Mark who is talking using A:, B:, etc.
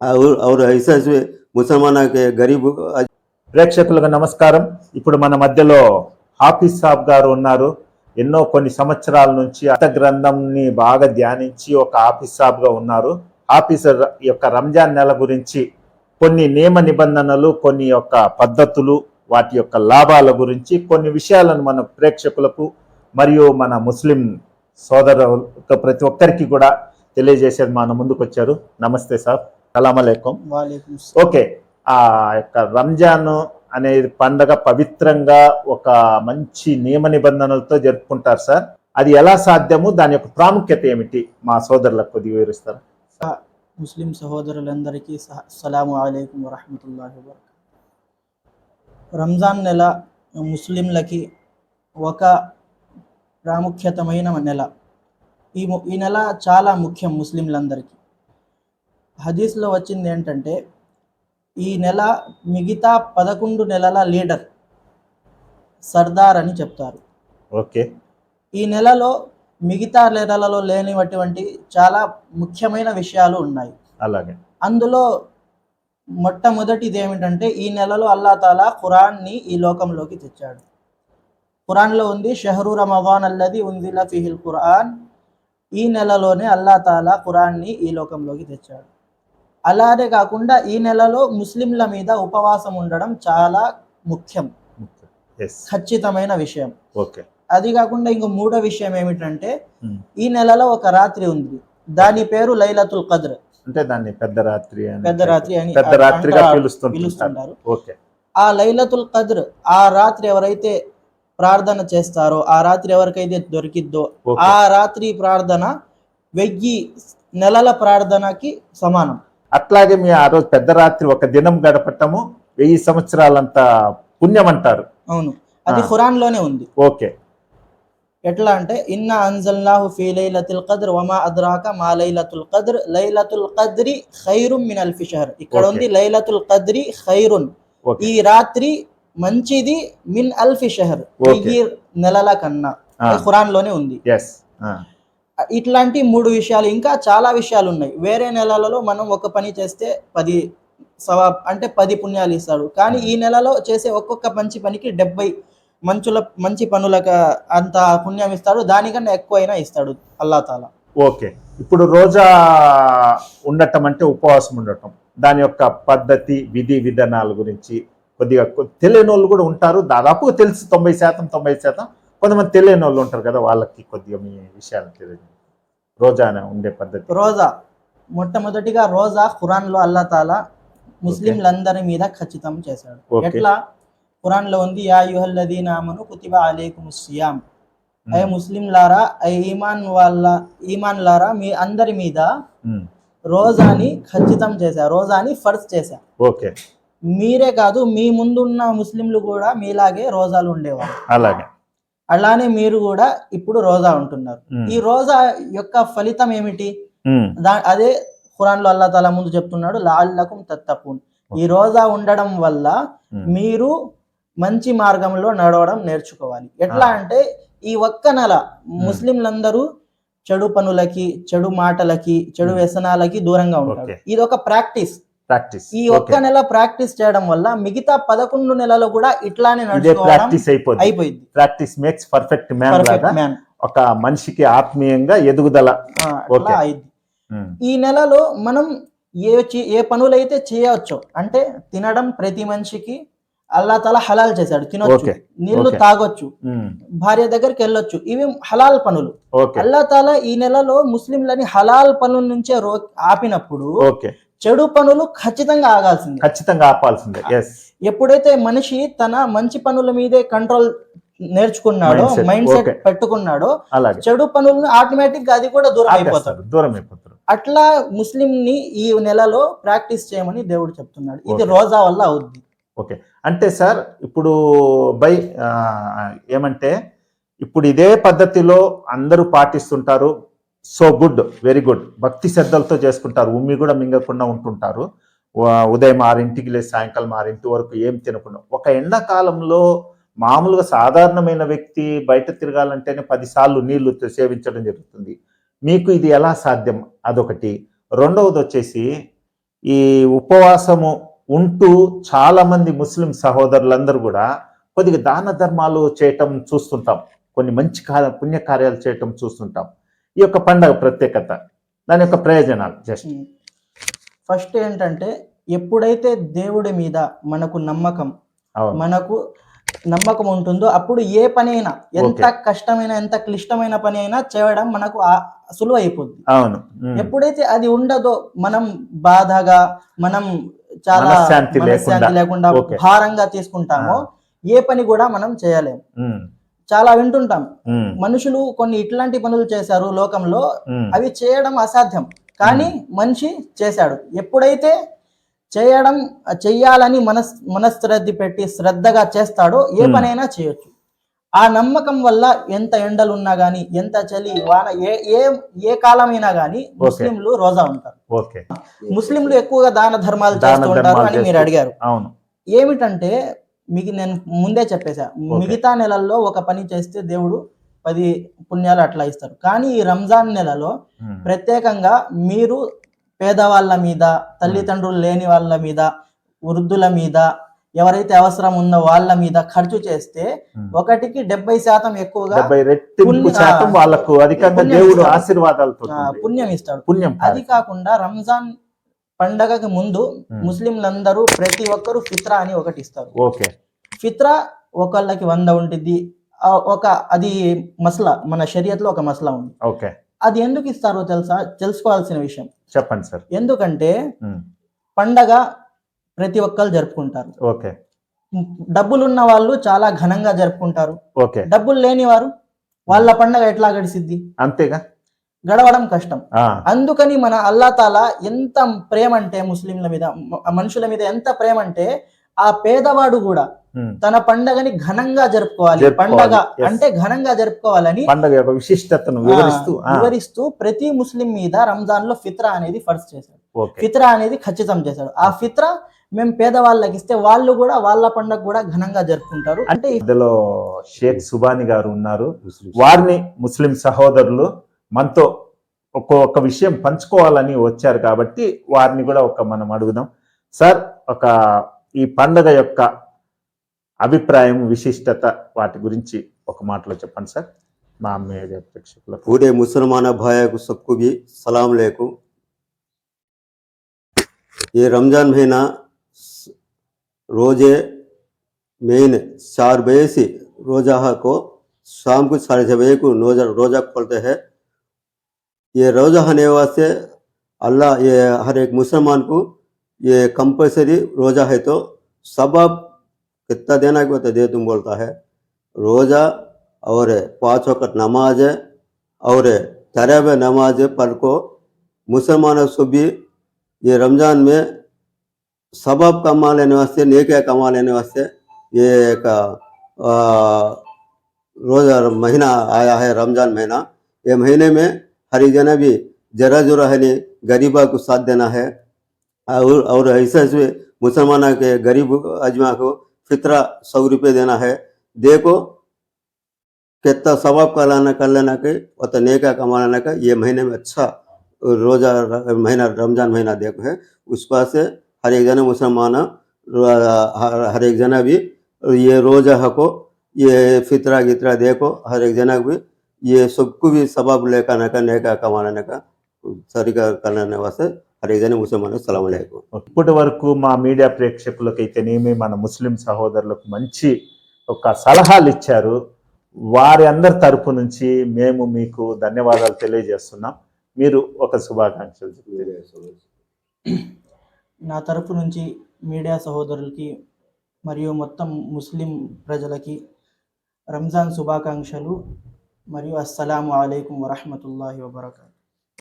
A: అవును ఐసాస్ ముసల్మాన్ గరీబ్.
B: ప్రేక్షకులకు నమస్కారం. ఇప్పుడు మన మధ్యలో హాఫీజ్ సాబ్ గారు ఉన్నారు. ఎన్నో కొన్ని సంవత్సరాల నుంచి అర్థ గ్రంథంని బాగా ధ్యానించి ఒక ఆఫీస్ సాబ్గా ఉన్నారు. ఆఫీసర్ యొక్క రంజాన్ నెల గురించి కొన్ని నియమ నిబంధనలు కొన్ని యొక్క పద్ధతులు వాటి యొక్క లాభాల గురించి కొన్ని విషయాలను మన ప్రేక్షకులకు మరియు మన ముస్లిం సోదరులకు ప్రతి ఒక్కరికి కూడా తెలియజేసేది మన ముందుకు వచ్చారు నమస్తే సార్
C: అస్సలాం.
B: ఓకే ఆ యొక్క రంజాన్ అనే పండగ పవిత్రంగా ఒక మంచి నియమ నిబంధనలతో జరుపుకుంటారు సార్. అది ఎలా సాధ్యము? దాని యొక్క ప్రాముఖ్యత ఏమిటి? మా సోదరులకు కొద్దిగా వివరిస్తారు?
C: ముస్లిం సహోదరులందరికీ సహ- అస్సలాము అలైకుం వరహమతుల్లాహి రంజాన్ నెల ముస్లింలకి ఒక ప్రాముఖ్యతమైన నెల. ఈ ఈ నెల చాలా ముఖ్యం ముస్లింలందరికీ. హదీస్లో వచ్చింది ఏంటంటే ఈ నెల మిగతా పదకొండు నెలల లీడర్ సర్దార్ అని చెప్తారు.
B: ఓకే.
C: ఈ నెలలో మిగతా నెలలలో లేనివటువంటి చాలా ముఖ్యమైన విషయాలు ఉన్నాయి.
B: అలాగే.
C: అందులో మొట్టమొదటిది ఏమిటంటే ఈ నెలలో అల్లా తాలా ఖురాన్ని ఈ లోకంలోకి తెచ్చాడు. ఖురాన్లో ఉంది షహరు రమవాన్ అల్లది ఉందిల ఫిహిల్ ఖురాన్. ఈ నెలలోనే అల్లా తాలా ఖురాన్ని ఈ లోకంలోకి తెచ్చాడు. అలానే కాకుండా ఈ నెలలో ముస్లింల మీద ఉపవాసం ఉండడం చాలా ముఖ్యం. ఖచ్చితమైన విషయం.
B: ఓకే.
C: అది కాకుండా ఇంకో మూడో విషయం ఏమిటంటే
B: Hmm.
C: ఈ నెలలో ఒక రాత్రి ఉంది. దాని పేరు లైలతుల్ కద్ర్
B: అంటే దాన్ని పెద్ద రాత్రి అని
C: పెద్ద రాత్రి అని
B: పెద్ద రాత్రిగా పిలుస్తుంటారు. ఓకే.
C: ఆ లైలతుల్ కద్ర్ ఆ రాత్రి ఎవరైతే ప్రార్థన చేస్తారో ఆ రాత్రి ఎవరికైతే దొరికిద్దో ఆ రాత్రి ప్రార్థన వెయ్యి నెలల ప్రార్థనకి సమానం.
B: అట్లాగే మీ ఆ రోజు పెద్ద రాత్రి ఒక దినం గడపటము వెయ్యి సంవత్సరాలంత పుణ్యం అంటారు
C: అవును. అది. ఖురాన్లోనే ఉంది.
B: ఓకే.
C: ఎట్లా అంటే ఇన్న అన్జల్నాహు ఫీ లైలతుల్ ఖద్ర్ వమా అద్రాక మా లైలతుల్ ఖద్ర్ లైలతుల్ ఖద్రి ఖైరున్ మిన్ అల్ఫి షహర్ ఇక్కడ. ఉంది లైలతుల్ ఖద్రి ఖైరున్. ఈ రాత్రి మంచిది మిన్ అల్ఫి షహర్ నెలల కన్నా. ఖురాన్లోనే ఉంది. ఇట్లాంటి మూడు విషయాలు ఇంకా చాలా విషయాలు ఉన్నాయి. వేరే నెలలలో మనం ఒక పని చేస్తే పది సవాబ్ అంటే పది పుణ్యాలు ఇస్తాడు. కానీ ఈ నెలలో చేసే ఒక్కొక్క మంచి పనికి డెబ్బై మంచుల మంచి పనులకు అంత పుణ్యం ఇస్తాడు. దానికన్నా ఎక్కువైనా ఇస్తాడు అల్లా తాలా.
B: ఓకే. ఇప్పుడు రోజా ఉండటం అంటే ఉపవాసం ఉండటం. దాని యొక్క పద్ధతి విధి విధానాల గురించి కొద్దిగా తెలియని వాళ్ళు కూడా ఉంటారు. దాదాపు తెలుసు తొంభై శాతం తొంభై శాతం. కొంతమంది తెలియని వాళ్ళు ఉంటారు కదా వాళ్ళకి కొద్దిగా మీ విషయాలు తెలియదు. రోజా ఉండే పద్ధతి.
C: రోజా. మొట్టమొదటిగా రోజా ఖురాన్లో అల్లా తాలా ముస్లింలందరి మీద ఖచ్చితం చేశాడు. ఎట్లా? ఖురాన్లో ఉంది యా యుహల్లదీన ఆమను కుతిబా అలైకుముస్ సియాం అయ్యే ముస్లిం లారా అయ్యే ఈమాన్ వాళ్ళ ఈమాన్ లారా మీ అందరి మీద రోజాని ఖచ్చితం చేశారు రోజాని ఫర్జ్ చేశారు
B: ఓకే.
C: మీరే కాదు మీ ముందున్న ముస్లింలు కూడా మీలాగే రోజాలు ఉండేవారు.
B: అలాగే.
C: అలానే మీరు కూడా ఇప్పుడు రోజా ఉంటున్నారు. ఈ రోజా యొక్క ఫలితం ఏమిటి? అదే ఖురాన్లో అల్లా తాలా ముందు చెప్తున్నాడు లాల్లకుం తత్తకున్. ఈ రోజా ఉండడం వల్ల మీరు మంచి మార్గంలో నడవడం నేర్చుకోవాలి. ఎట్లా. అంటే ఈ ఒక్క నెల ముస్లింలందరూ చెడు పనులకి చెడు మాటలకి చెడు. వ్యసనాలకి దూరంగా ఉంటారు. ఇది ఒక ప్రాక్టీస్.
B: ప్రాక్టీస్
C: ఈ ఒక్క. నెల ప్రాక్టీస్ చేయడం వల్ల మిగతా పదకొండు నెలలు కూడా ఇట్లానే
B: ప్రాక్టీస్ అయిపోద్ది.
C: అయిపోయింది
B: ప్రాక్టీస్ మేక్స్ పర్ఫెక్ట్ మ్యాన్ లాగా ఒక మనిషికి ఆత్మీయంగా ఎదుగుదల. ఉమ్,
C: ఈ నెలలో మనం ఏ ఏ పనులైతే చేయవచ్చు అంటే తినడం ప్రతి మనిషికి అల్లా తల హలాల్ చేశాడు. తినొచ్చు.
B: నీళ్ళు.
C: తాగొచ్చు.
B: ఉమ్,
C: భార్య దగ్గరికి వెళ్ళొచ్చు. ఇవి హలాల్ పనులు. అల్లా తాలా ఈ నెలలో ముస్లింలని హలాల్ పనుల నుంచే రో ఆపినప్పుడు చెడు పనులు ఖచ్చితంగా ఆగాల్సిందే.
B: ఖచ్చితంగా ఆపాల్సిందే. ఎస్
C: ఎప్పుడైతే మనిషి తన మంచి పనుల మీదే కంట్రోల్ నేర్చుకున్నాడో మైండ్ సెట్. పెట్టుకున్నాడో చెడు పనులను ఆటోమేటిక్గా అది కూడా దూరం అయిపోతాడు.
B: దూరం అయిపోతారు.
C: అట్లా ముస్లిం ని ఈ నెలలో ప్రాక్టీస్ చేయమని దేవుడు చెప్తున్నాడు. ఇది. రోజా వల్ల అవుద్ది.
B: అంటే సార్ ఇప్పుడు బై ఏమంటే ఇప్పుడు ఇదే పద్ధతిలో అందరూ పాటిస్తుంటారు సో గుడ్ వెరీ గుడ్. భక్తి శ్రద్ధలతో చేసుకుంటారు. ఉమ్మి కూడా మింగకుండా ఉంటుంటారు. ఉదయం ఆరింటికి లేదు సాయంకాలం ఆరింటి వరకు ఏం తినకుండా. ఒక ఎండాకాలంలో మామూలుగా సాధారణమైన వ్యక్తి బయట తిరగాలంటేనే పదిసార్లు నీళ్ళు సేవించడం జరుగుతుంది. మీకు ఇది ఎలా సాధ్యం? అదొకటి. రెండవది వచ్చేసి ఈ ఉపవాసము ఉంటూ చాలామంది ముస్లిం సహోదరులందరూ కూడా కొద్దిగా దాన ధర్మాలు చేయటం చూస్తుంటాం. కొన్ని మంచి కార్య పుణ్యకార్యాలు చేయటం చూస్తుంటాం. ఈ యొక్క పండగ ప్రత్యేకత దాని యొక్క ప్రయోజనాలు జస్ట్
C: ఫస్ట్ ఏంటంటే ఎప్పుడైతే దేవుడి మీద మనకు నమ్మకం మనకు నమ్మకం ఉంటుందో అప్పుడు ఏ పని అయినా ఎంత కష్టమైన ఎంత క్లిష్టమైన పని అయినా చేయడం మనకు సులువు అయిపోద్ది
B: అవును.
C: ఎప్పుడైతే అది ఉండదో మనం బాధగా మనం చాలా
B: మనశ్శాంతి
C: మనశ్శాంతి
B: లేకుండా.
C: భారంగా తీసుకుంటామో ఏ పని కూడా మనం చేయలేము. చాలా వింటుంటాం. మనుషులు కొన్ని ఇట్లాంటి పనులు చేశారు లోకంలో. అవి చేయడం అసాధ్యం. కానీ మనిషి చేశాడు. ఎప్పుడైతే చేయడం చెయ్యాలని మనస్ మనశ్రద్ధ పెట్టి శ్రద్ధగా చేస్తాడో ఏ. పనైనా చేయొచ్చు. ఆ నమ్మకం వల్ల ఎంత ఎండలు ఉన్నా గానీ ఎంత చలి వాన ఏ ఏ ఏ కాలమైనా గానీ ముస్లింలు రోజా ఉంటారు. ముస్లింలు ఎక్కువగా దాన ధర్మాలు చేస్తూ ఉంటారు అని మీరు అడిగారు.
B: అవును.
C: ఏమిటంటే మీకు నేను ముందే చెప్పేశా మిగతా నెలల్లో ఒక పని చేస్తే దేవుడు పది పుణ్యాలు అట్లా ఇస్తారు కానీ ఈ రంజాన్ నెలలో. ప్రత్యేకంగా మీరు పేదవాళ్ళ మీద తల్లిదండ్రులు లేని వాళ్ళ మీద వృద్ధుల మీద ఎవరైతే అవసరం ఉందో వాళ్ళ మీద ఖర్చు చేస్తే. ఒకటికి డెబ్బై శాతం ఎక్కువగా
B: శాతం వాళ్ళకు అధికంగా దేవుడు. ఆశీర్వాదాలతో
C: పుణ్యం ఇస్తాడు
B: పుణ్యం
C: అది కాకుండా రంజాన్ పండగకి ముందు. ముస్లింలందరూ ప్రతి ఒక్కరు ఫిత్రా అని ఒకటి ఇస్తారు.
B: ఓకే.
C: ఫిత్రా ఒకళ్ళకి వంద ఉంటుంది ఒక అది మసలా మన షరియత్లో ఒక మసలా ఉంది.
B: ఓకే.
C: అది ఎందుకు ఇస్తారో తెలుసా? తెలుసుకోవాల్సిన విషయం.
B: చెప్పండి సార్.
C: ఎందుకంటే. పండగ ప్రతి ఒక్కరు జరుపుకుంటారు.
B: ఓకే.
C: డబ్బులున్న వాళ్ళు చాలా ఘనంగా జరుపుకుంటారు.
B: ఓకే.
C: డబ్బులు లేని వారు వాళ్ళ పండగ ఎట్లా గడిసిద్ది?
B: అంతేగా?
C: గడవడం కష్టం. అందుకని మన అల్లా తాలా ఎంత ప్రేమ అంటే ముస్లింల మీద మనుషుల మీద ఎంత ప్రేమ అంటే ఆ పేదవాడు కూడా తన పండగని ఘనంగా జరుపుకోవాలి. పండగ అంటే ఘనంగా జరుపుకోవాలని
B: పండగ యొక్క విశిష్టతను వివరిస్తూ
C: వివరిస్తూ ప్రతి ముస్లిం మీద రంజాన్లో ఫిత్రా అనేది ఫర్స్ చేశాడు. ఫిత్రా అనేది ఖచ్చితం చేశాడు. ఆ ఫిత్రా మేము పేదవాళ్ళకి ఇస్తే వాళ్ళు కూడా వాళ్ళ పండగ కూడా ఘనంగా జరుపుకుంటారు. అంటే
B: ఇందులో షేక్ సుబాని గారు ఉన్నారు. వారిని ముస్లిం సహోదరులు మనతో ఒక్కొక్క విషయం పంచుకోవాలని వచ్చారు కాబట్టి వారిని కూడా ఒక మనం అడుగుదాం సార్ ఒక ఈ పండగ యొక్క అభిప్రాయం విశిష్టత వాటి గురించి ఒక మాటలో చెప్పండి సార్ మా మీడియా ప్రేక్షకులకు
A: पूरे मुसलमान भाई को सबको भी सलाम अलैकुम ये रमजान महीना स- रोजे मेन चार बजे से रोजा को शाम को साढ़े छः बजे को रोजा रोजा खोलते हैं ये रोजा होने वास्ते अल्लाह ये हर एक मुसलमान को ये कंपलसरी रोजा है तो सबब कितना देना को तो दे तुम बोलता है। रोजा और पाँच वक्त नमाज़ और तरब नमाज़ पढ़ को मुसलमानों भी ये रमज़ान में सबब कमा लेने वास्ते, नेकिया कमा लेने वास्ते ये एक रोज़ा महीना आया है, रमज़ान महीना। ये महीने में हर एक जना भी जरा जरा है गरीबा को साथ देना है। और और ऐसे ऐसे मुसलमान के गरीब अजमा को फितरा सौ रुपये देना है। देखो, कितना सवाब का लाना कर लेना के और तो नेका कमा लेना का, ये महीने में अच्छा रोजा महीना, रमज़ान महीना देखो है। उस पास से हर एक जना मुसलमान हर एक जना भी ये रोजा हको, ये फितरा गितरा देखो हर एक जना भी ये सबको भी सबाब लेकर ना का नेका कमा लेने का सरीका करने वास्ते हर एक जना मुसलमान को सलाम अलैकुम
B: ఇప్పటి వరకు మా మీడియా ప్రేక్షకులకైతేనేమి మన ముస్లిం సహోదరులకు మంచి ఒక సలహాలు ఇచ్చారు వారి అందరి తరపు నుంచి మేము మీకు ధన్యవాదాలు తెలియజేస్తున్నాం మీరు ఒక శుభాకాంక్షలు చెప్తే.
C: నా తరపు నుంచి మీడియా సహోదరులకి మరియు మొత్తం ముస్లిం ప్రజలకి రంజాన్ శుభాకాంక్షలు మరియు అస్సలాము అలైకుం వరహమతుల్లాహి వబర్కాతు